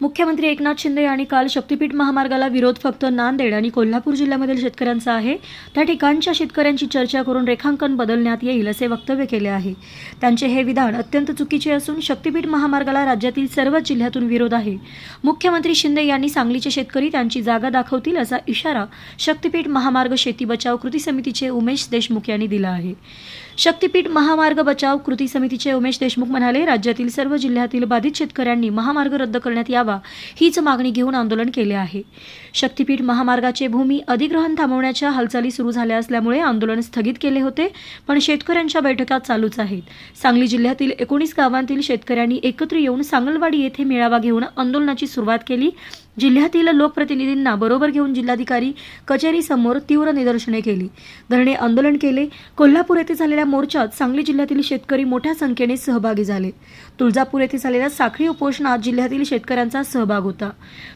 मुख्यमंत्री एकनाथ शिंदे यांनी काल शक्तीपीठ महामार्गाला विरोध फक्त नांदेड आणि कोल्हापूर जिल्ह्यामधील शेतकऱ्यांचा आहे. त्या ठिकाणच्या शेतकऱ्यांची चर्चा करून रेखांकन बदलण्यात येईल असे वक्तव्य केले आहे. त्यांचे हे विधान अत्यंत चुकीचे असून शक्तीपीठ महामार्गाला राज्यातील सर्व जिल्ह्यातून विरोध आहे. मुख्यमंत्री शिंदे यांनी सांगलीचे शेतकरी त्यांची जागा दाखवतील असा इशारा शक्तीपीठ महामार्ग शेती बचाव कृती समितीचे उमेश देशमुख यांनी दिला आहे. शक्तीपीठ महामार्ग बचाव कृती समितीचे उमेश देशमुख म्हणाले राज्यातील सर्व जिल्ह्यातील बाधित शेतकऱ्यांनी महामार्ग रद्द करण्यात यावा हीच मागणी घेऊन आंदोलन केले आहे. शक्तीपीठ महामार्गाचे भूमी अधिग्रहण थांबवण्याच्या हालचाली सुरू झाल्या असल्यामुळे आंदोलन स्थगित केले होते पण शेतकऱ्यांच्या बैठका चालूच आहेत. सांगली जिल्ह्यातील एकोणीस गावांतील शेतकऱ्यांनी एकत्र येऊन सांगलवाडी येथे मेळावा घेऊन आंदोलनाची सुरुवात केली. जिल्ह्यातील लोकप्रतिनिधींना बरोबर घेऊन जिल्हाधिकारी कचेरीसमोर तीव्र निदर्शने केली. धरणे आंदोलन केले. कोल्हापूर येथे झालेल्या मोर्चात सांगली जिल्ह्यातील शेतकरी मोठ्या संख्येने सहभागी झाले. तुळजापूर येथे झालेल्या साखळी उपोषणात जिल्ह्यातील शेतकऱ्यांचा सहभाग होता.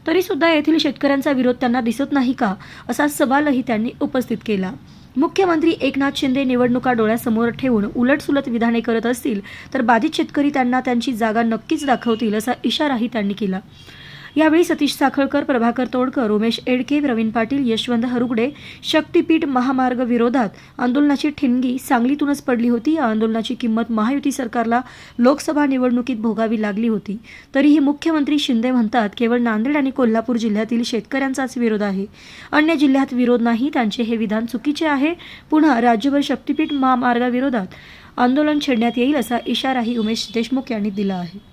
तरी सुद्धा येथील शेतकऱ्यांचा विरोध त्यांना दिसत नाही का असा सवालही त्यांनी उपस्थित केला. मुख्यमंत्री एकनाथ शिंदे निवडणुका डोळ्यासमोर ठेवून उलटसुलट विधाने करत असतील तर बाधित शेतकरी त्यांना त्यांची जागा नक्कीच दाखवतील असा इशाराही त्यांनी केला. यावेळी सतीश साखळकर प्रभाकर तोडकर उमेश एडके प्रवीण पाटील यशवंत हरुगडे शक्तीपीठ महामार्ग विरोधात आंदोलनाची ठिणगी सांगलीतूनच पडली होती. या आंदोलनाची किंमत महायुती सरकारला लोकसभा निवडणुकीत भोगावी लागली होती. तरीही मुख्यमंत्री शिंदे म्हणतात केवळ नांदेड आणि कोल्हापूर जिल्ह्यातील शेतकऱ्यांचाच विरोध आहे. अन्य जिल्ह्यात विरोध नाही त्यांचे हे विधान चुकीचे आहे. पुन्हा राज्यभर शक्तीपीठ महामार्गाविरोधात आंदोलन छेडण्यात येईल असा इशाराही उमेश देशमुख यांनी दिला आहे.